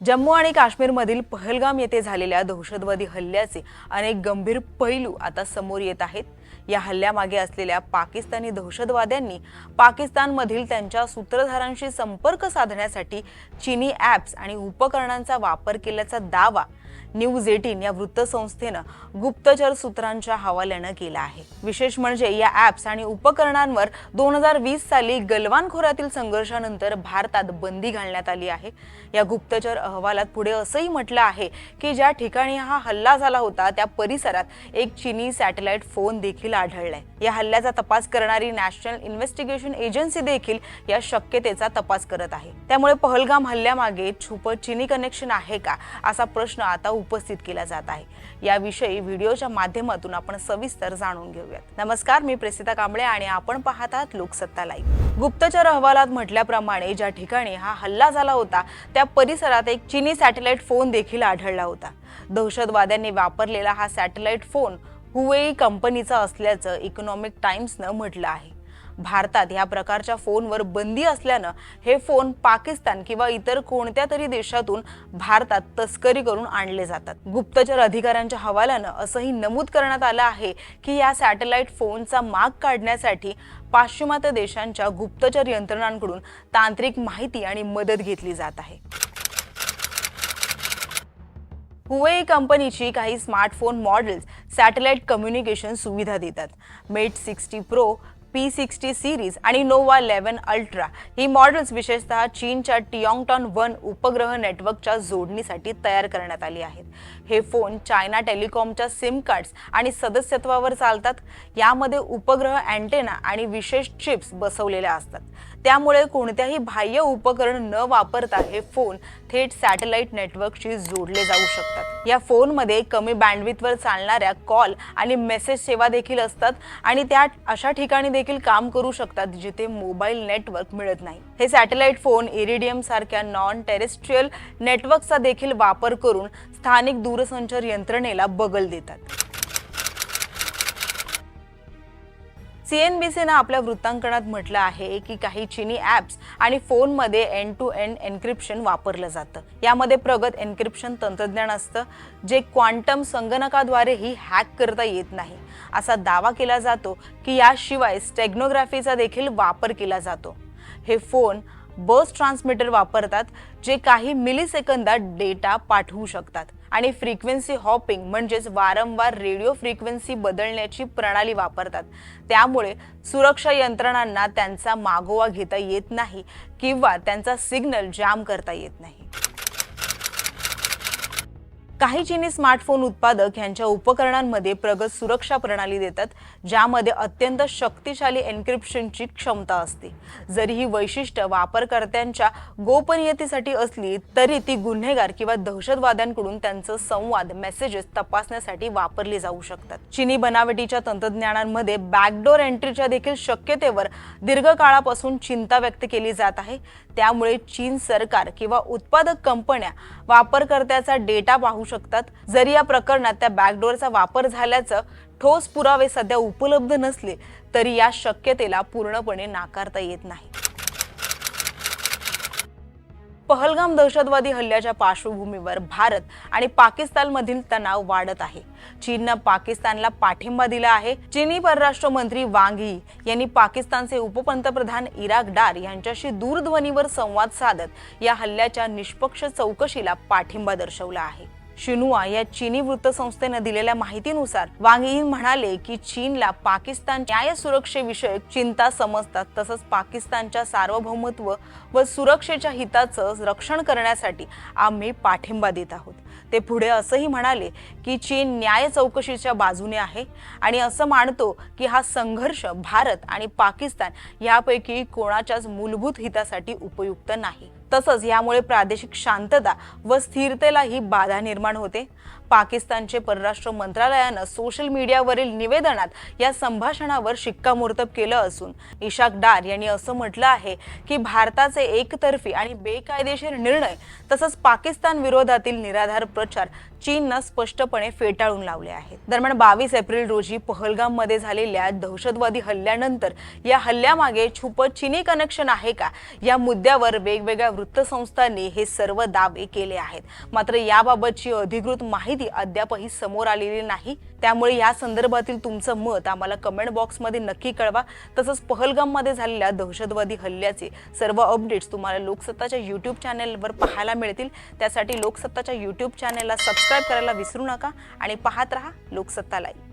जम्मू आणि काश्मीरमधील पहलगाम येथे झालेल्या दहशतवादी हल्ल्याचे अनेक गंभीर पैलू आता समोर येत आहेत. या हल्ल्यामागे असलेल्या पाकिस्तानी दहशतवाद्यांनी पाकिस्तानमधील त्यांच्या सूत्रधारांशी संपर्क साधण्यासाठी चीनी ॲप्स आणि उपकरणांचा वापर केल्याचा दावा न्यूज एटीन या वृत्तसंस्थेनं गुप्तचर सूत्रांच्या हवाल्यानं केला आहे. विशेष म्हणजे या ॲप्स आणि उपकरणांवर दोन हजार वीस साली गलवान खोऱ्यातील संघर्षानंतर भारतात बंदी घालण्यात आली आहे. या गुप्तचर अहवालात पुढे असंही म्हटलं आहे की ज्या ठिकाणी हा हल्ला झाला होता त्या परिसरात एक चिनी सॅटेलाइट फोन देखील आढळलाय. या हल्ल्याचा तपास करणारी नॅशनल इन्व्हेस्टिगेशन एजन्सी देखील या शक्यतेचा तपास करत आहे. त्यामुळे पहलगाम हल्ल्यामागे छुप चिनी कनेक्शन आहे का असा प्रश्न आता उपस्थित केला जात आहे. याविषयी व्हिडिओच्या माध्यमातून आपण सविस्तर जाणून घेऊयात. नमस्कार मी प्रेसिता कांबळे आणि आपण पाहत आहात लोकसत्ता लाईव्ह. गुप्तचर अहवालात म्हटल्याप्रमाणे ज्या ठिकाणी हा हल्ला झाला होता त्या परिसरात एक चिनी सॅटेलाइट फोन देखील आढळला होता. दहशतवाद्यांनी वापरलेला हा सॅटेलाइट फोन हुवेई कंपनीचा असल्याचं इकॉनॉमिक टाइम्सनं म्हटलं आहे. भारतात ह्या प्रकारच्या फोनवर बंदी असल्यानं हे फोन पाकिस्तान किंवा इतर कोणत्या तरी देशातून भारतात तस्करी करून आणले जातात. गुप्तचर अधिकाऱ्यांच्या हवाल्यानं असंही नमूद करण्यात आलं आहे की या सॅटेलाइट फोनचा माग काढण्यासाठी पाश्चिमात्य देशांच्या गुप्तचर यंत्रणांकडून तांत्रिक माहिती आणि मदत घेतली जात आहे. हुवेई कंपनीची काही स्मार्टफोन मॉडेल्स सॅटेलाइट कम्युनिकेशन सुविधा देतात. Mate sixty pro P sixty series आणि नोवा इलेव्हन अल्ट्रा ही मॉडेल्स विशेषतः चीनच्या टियोंगटॉन वन उपग्रह नेटवर्कच्या जोडणीसाठी तयार करण्यात आली आहेत. हे फोन चायना टेलिकॉमच्या सिम कार्ड्स आणि सदस्यत्वावर चालतात. यामध्ये उपग्रह अँटेना आणि विशेष चिप्स बसवलेल्या असतात. त्यामुळे कोणत्याही बाह्य उपकरण न वापरता हे फोन थेट सॅटेलाइट नेटवर्कशी जोडले जाऊ शकतात. या फोनमध्ये कमी बँडविथवर चालणाऱ्या कॉल आणि मेसेज सेवा देखील असतात आणि त्या अशा ठिकाणी देखील काम करू शकतात जिथे मोबाईल नेटवर्क मिळत नाही. हे सॅटेलाइट फोन इरिडियम सारख्या नॉन टेरेस्ट्रियल नेटवर्कचा देखील वापर करून स्थानिक दूरसंचार यंत्रणेला बगल देतात. सीएनबीसीनं आपल्या वृत्तांकनात म्हटलं आहे की काही चीनी ॲप्स आणि फोनमध्ये एंड टू एंड एन्क्रिप्शन वापरलं जातं. यामध्ये प्रगत एन्क्रिप्शन तंत्रज्ञान असतं जे क्वांटम संगणकाद्वारेही हॅक करता येत नाही. असा दावा केला जातो की याशिवाय स्टेग्नोग्राफीचा देखील वापर केला जातो. हे फोन बस ट्रान्समीटर वापरतात जे काही मिलीसेकंदात डेटा पाठवू शकतात. आणि फ्रिक्वेन्सी हॉपिंग म्हणजेच वारंवार रेडिओ फ्रिक्वेन्सी बदलण्याची प्रणाली वापरतात. त्यामुळे सुरक्षा यंत्रणांना त्यांचा मागोवा घेता येत नाही किंवा त्यांचा सिग्नल जाम करता येत नाही. काही चीनी स्मार्टफोन उत्पादक यांच्या उपकरणांमध्ये प्रगत सुरक्षा प्रणाली देतात ज्यामध्ये अत्यंत शक्तिशाली एन्क्रिप्शनची क्षमता असते. जरी ही वैशिष्ट्य वापरकर्त्यांच्या गोपनीयतेसाठी असली तरी ती गुन्हेगार किंवा दहशतवाद्यांकडून त्यांचं संवाद मेसेजेस तपासण्यासाठी वापरली जाऊ शकतात. चीनी बनावटीच्या तंत्रज्ञानांमध्ये बॅकडोर एंट्रीच्या देखील शक्यतेवर दीर्घकाळापासून चिंता व्यक्त केली जात आहे. त्यामुळे चीन सरकार किंवा उत्पादक कंपन्या वापरकर्त्याचा डेटा पाहू शकतात. जरी या प्रकरणात त्या बॅकडोअरचा वापर झाल्याचं ठोस पुरावे सध्या उपलब्ध नसले तरी या शक्यतेला पूर्णपणे नाकारता येत नाही. पहलगाम दहशतवादी हल्ल्याच्या पार्श्वभूमीवर भारत आणि पाकिस्तानमधील तणाव वाढत आहे. चीननं पाकिस्तानला पाठिंबा दिला आहे. चीनी परराष्ट्र मंत्री वांगी यांनी पाकिस्तानचे उपपंतप्रधान इराक डार यांच्याशी दूरध्वनीवर संवाद साधत या हल्ल्याच्या निष्पक्ष चौकशीला पाठिंबा दर्शवला आहे. शिनुआ या चीनी वृत्तसंस्थेनं दिलेल्या माहितीनुसार वांग यी म्हणाले की चीनला पाकिस्तान न्याय सुरक्षेविषयक चिंता समजतात तसंच पाकिस्तानच्या सार्वभौमत्व व सुरक्षेच्या हिताचं रक्षण करण्यासाठी आम्ही पाठिंबा देत आहोत. ते पुढे असंही म्हणाले की चीन न्याय चौकशीच्या बाजूने आहे आणि असं मानतो की हा संघर्ष भारत आणि पाकिस्तान यापैकी कोणाच्याच मूलभूत हितासाठी उपयुक्त नाही. तसंच यामुळे प्रादेशिक शांतता व स्थिरतेलाही बाधा निर्माण होते. पाकिस्तानचे परराष्ट्र मंत्रालयानं सोशल मीडियावरील निवेदनात या संभाषणावर शिक्कामोर्तब केलं असून इशाक डार यांनी असं म्हटलं आहे की भारताचे एकतर्फी आणि बेकायदेशीर निर्णय तसंच पाकिस्तान विरोधातील निराधार प्रचार चीननं स्पष्टपणे फेटाळून लावले आहेत. दरम्यान बावीस एप्रिल रोजी पहलगाममध्ये झालेल्या दहशतवादी हल्ल्यानंतर या हल्ल्यामागे छुप चिनी कनेक्शन आहे का? या मुद्द्यावर वेगवेगळ्या वृत्तसंस्थांनी हे सर्व दावे केले आहेत. मात्र याबाबतची अधिकृत माहिती अद्यापही समोर आलेली नाही. त्यामुळे या संदर्भातील तुमचं मत आम्हाला कमेंट बॉक्समध्ये नक्की कळवा. तसंच पहलगाममध्ये झालेल्या दहशतवादी हल्ल्याचे सर्व अपडेट्स तुम्हाला लोकसत्ताच्या यूट्यूब चॅनेलवर पाहायला मिळतील. त्यासाठी लोकसत्ताच्या यूट्यूब चॅनेलला सबस्क्राईब करायला विसरू नका आणि पाहत रहा लोकसत्ता लाईव्ह